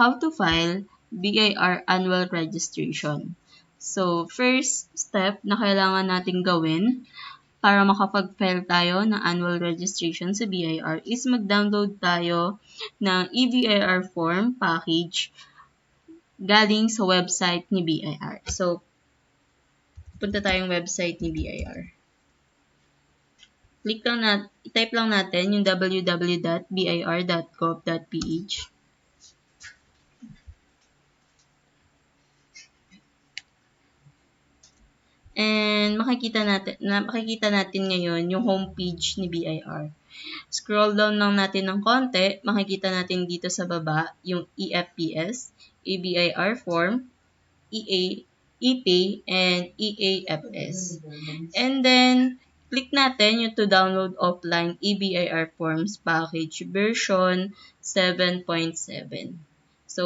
how to file BIR annual registration. So, first step na kailangan natin gawin para makapag-file tayo ng annual registration sa BIR is mag-download tayo ng EBIR form package galing sa website ni BIR. So, punta tayong website ni BIR. Click lang nat type lang natin yung www.bir.gov.ph. And makikita natin na makikita natin ngayon yung homepage ni BIR. Scroll down lang natin ng konti, makikita natin dito sa baba yung EFPS, ABIR form, EA, EPay, and EAFS. And then, click natin yung to download offline EBIR forms package version 7.7. So,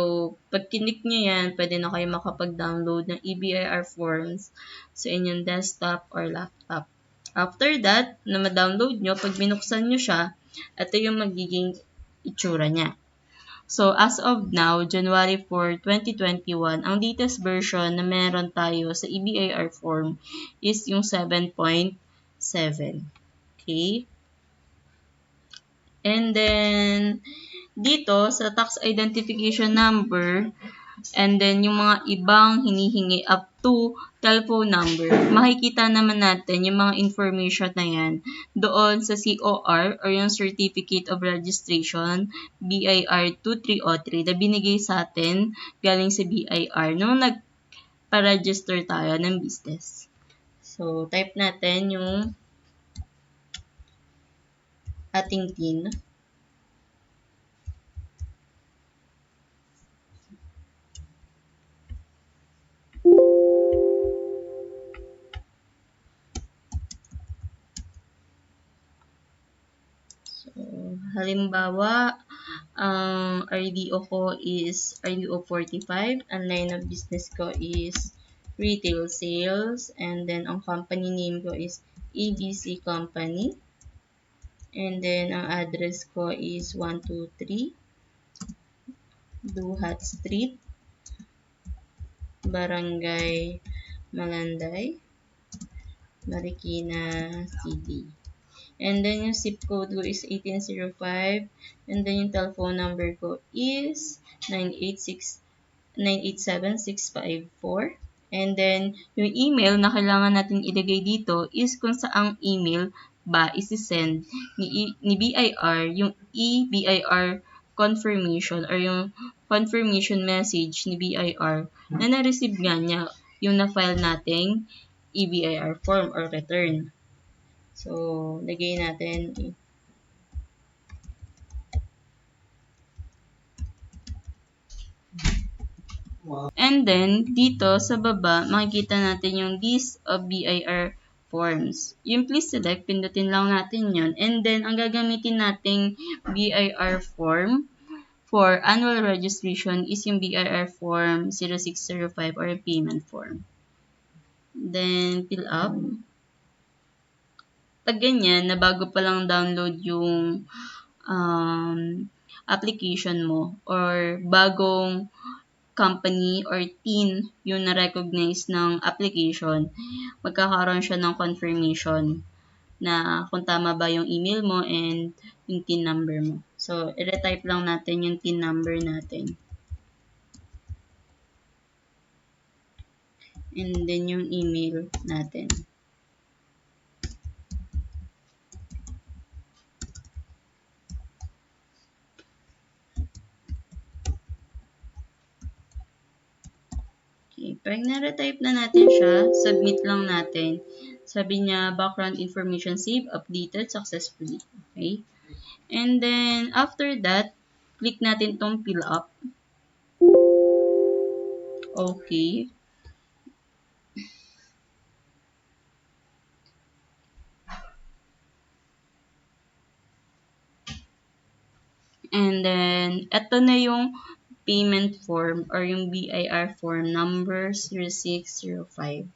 pag kinik nyo yan, pwede na kayo makapag-download ng EBIR forms sa inyong desktop or laptop. After that, na ma-download nyo, pag binuksan nyo siya, ito yung magiging itsura niya. So, as of now, January 4, 2021, ang latest version na meron tayo sa EBIR form is yung 7.7. Okay? And then, dito sa tax identification number and then yung mga ibang hinihingi up to telephone number, makikita naman natin yung mga information na yan doon sa COR or yung Certificate of Registration BIR 2303 na binigay sa atin galing sa BIR nung nagpa-register tayo ng business. So, type natin yung ating TIN. Halimbawa, ang RDO ko is RDO 45. Ang line of business ko is retail sales. And then, ang company name ko is ABC Company. And then, ang address ko is 123 Duhat Street, Barangay Malanday, Marikina City. And then, yung zip code ko is 1805. And then, yung telephone number ko is 986 987-654. And then, yung email na kailangan natin ilagay dito is kung saang email ba isi-send ni, ni BIR yung e-BIR confirmation or yung confirmation message ni BIR na na-receive nga niya yung na-file nating e-BIR form or return. So, lagay natin And then, dito sa baba, makikita natin yung list of BIR forms. Yung please select, pindutin lang natin yon And then, ang gagamitin nating BIR form for annual registration is yung BIR form 0605 or payment form. Then, fill up pag ganyan, na bago pa lang download yung um, application mo or bagong company or team yung na-recognize ng application, magkakaroon siya ng confirmation na kung tama ba yung email mo and yung TIN number mo. So, i-retype lang natin yung TIN number natin. And then yung email natin. Okay, pag na-retype na natin siya, submit lang natin. Sabi niya, background information saved, updated successfully. Okay? And then, after that, click natin tong fill up. Okay. And then, ito na yung payment form or yung BIR form number 0605.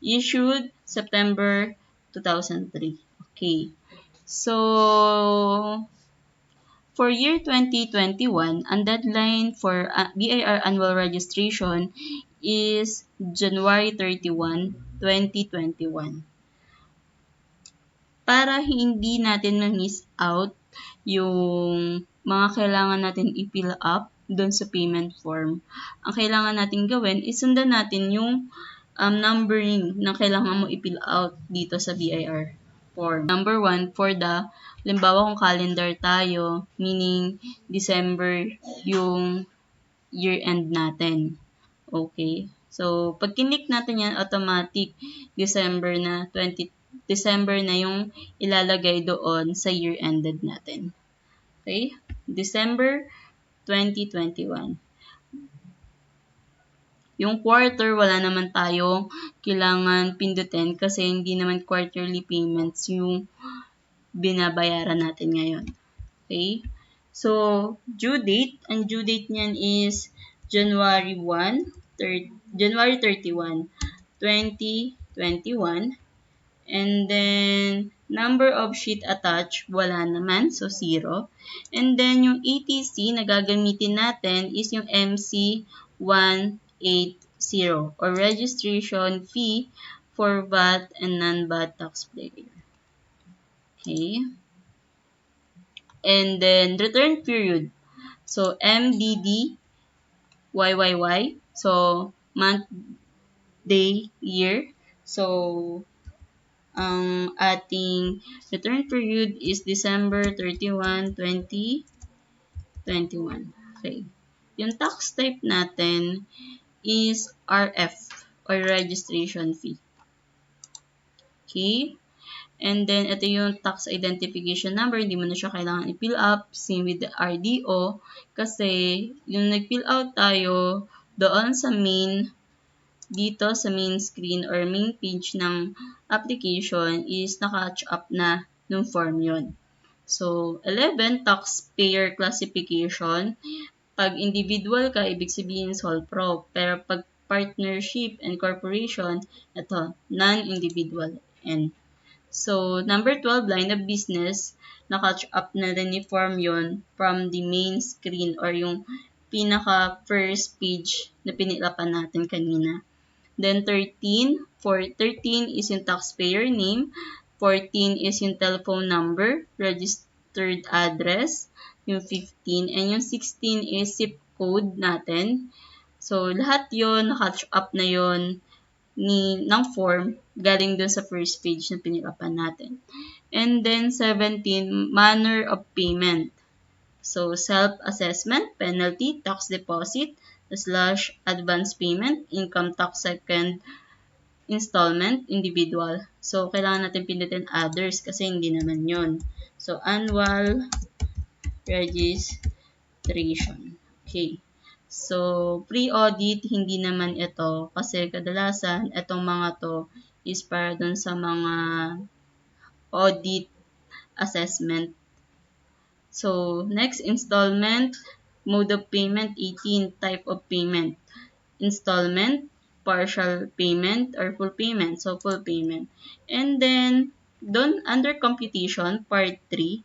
Issued September 2003. Okay. So, for year 2021, ang deadline for uh, BIR annual registration is January 31, 2021. Para hindi natin ma-miss out yung mga kailangan natin i-fill up doon sa payment form. Ang kailangan natin gawin is sundan natin yung um, numbering na kailangan mo i-fill out dito sa BIR form. Number one, for the, limbawa kung calendar tayo, meaning December yung year-end natin. Okay? So, pag kinik natin yan, automatic December na 20, December na yung ilalagay doon sa year-ended natin. Okay? December 2021. Yung quarter, wala naman tayong kailangan pindutin kasi hindi naman quarterly payments yung binabayaran natin ngayon. Okay? So, due date, ang due date niyan is January 1, thir- January 31, 2021. And then, number of sheet attached, wala naman, so 0. And then, yung ETC na gagamitin natin is yung MC180 or registration fee for VAT and non-VAT taxpayer. Okay. And then, return period. So, MDD, YYY. So, month, day, year. So, ang ating return period is December 31, 2021. Okay. Yung tax type natin is RF or registration fee. Okay. And then, ito yung tax identification number. Hindi mo na siya kailangan i-fill up. Same with the RDO. Kasi, yung nag-fill out tayo doon sa main dito sa main screen or main page ng application is naka-catch up na ng form yon. So, 11, taxpayer classification. Pag individual ka, ibig sabihin sole pro. Pero pag partnership and corporation, ito, non-individual N. So, number 12, line of business, na-catch up na rin ni form yon from the main screen or yung pinaka first page na pinilapan natin kanina. Then 13, for 13 is yung taxpayer name. 14 is yung telephone number, registered address, yung 15, and yung 16 is zip code natin. So, lahat yon catch up na yon ni, ng form galing dun sa first page na pinirapan natin. And then, 17, manner of payment. So, self-assessment, penalty, tax deposit, slash advance payment, income tax second installment, individual. So, kailangan natin pindutin others kasi hindi naman yon So, annual registration. Okay. So, pre-audit, hindi naman ito kasi kadalasan itong mga to is para dun sa mga audit assessment. So, next installment, Mode of payment, 18. Type of payment. Installment, partial payment, or full payment. So, full payment. And then, doon, under computation, part 3,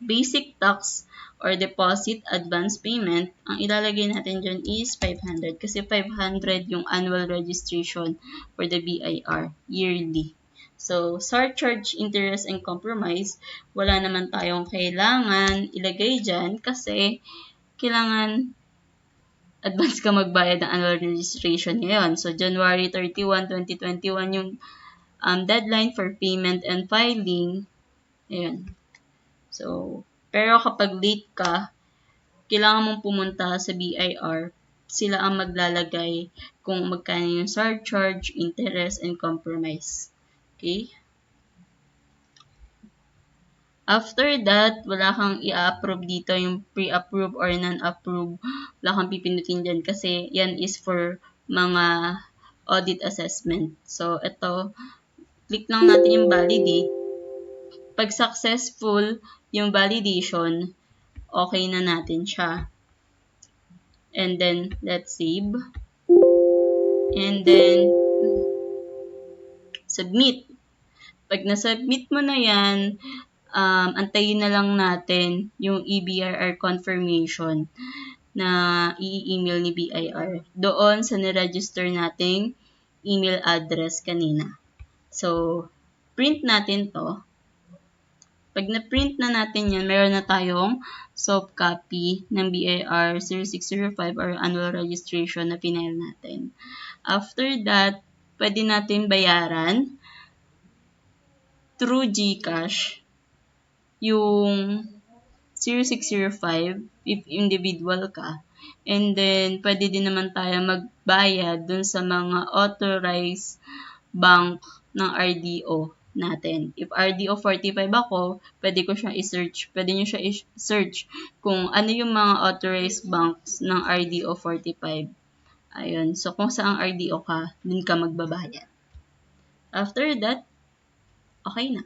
basic tax or deposit advance payment, ang ilalagay natin dyan is 500 kasi 500 yung annual registration for the BIR yearly. So, surcharge, interest, and compromise, wala naman tayong kailangan ilagay dyan kasi kailangan advance ka magbayad ng annual registration ngayon. So, January 31, 2021 yung um, deadline for payment and filing. Ayan. So, pero kapag late ka, kailangan mong pumunta sa BIR. Sila ang maglalagay kung magkano yung surcharge, interest, and compromise. Okay? After that, wala kang i-approve dito yung pre-approve or non-approve. Wala kang pipindutin dyan kasi yan is for mga audit assessment. So, ito, click lang natin yung validate. Pag successful yung validation, okay na natin siya. And then, let's save. And then, submit. Pag na-submit mo na yan, um, antayin na lang natin yung E EBRR confirmation na i-email ni BIR doon sa niregister nating email address kanina. So, print natin to. Pag na-print na natin yan, meron na tayong soft copy ng BIR 0605 or annual registration na pinail natin. After that, pwede natin bayaran through GCash yung 0605 if individual ka. And then, pwede din naman tayo magbayad dun sa mga authorized bank ng RDO natin. If RDO 45 ako, pwede ko siya i-search. Pwede nyo siya i-search kung ano yung mga authorized banks ng RDO 45. Ayun. So, kung saan RDO ka, dun ka magbabayad. After that, okay na.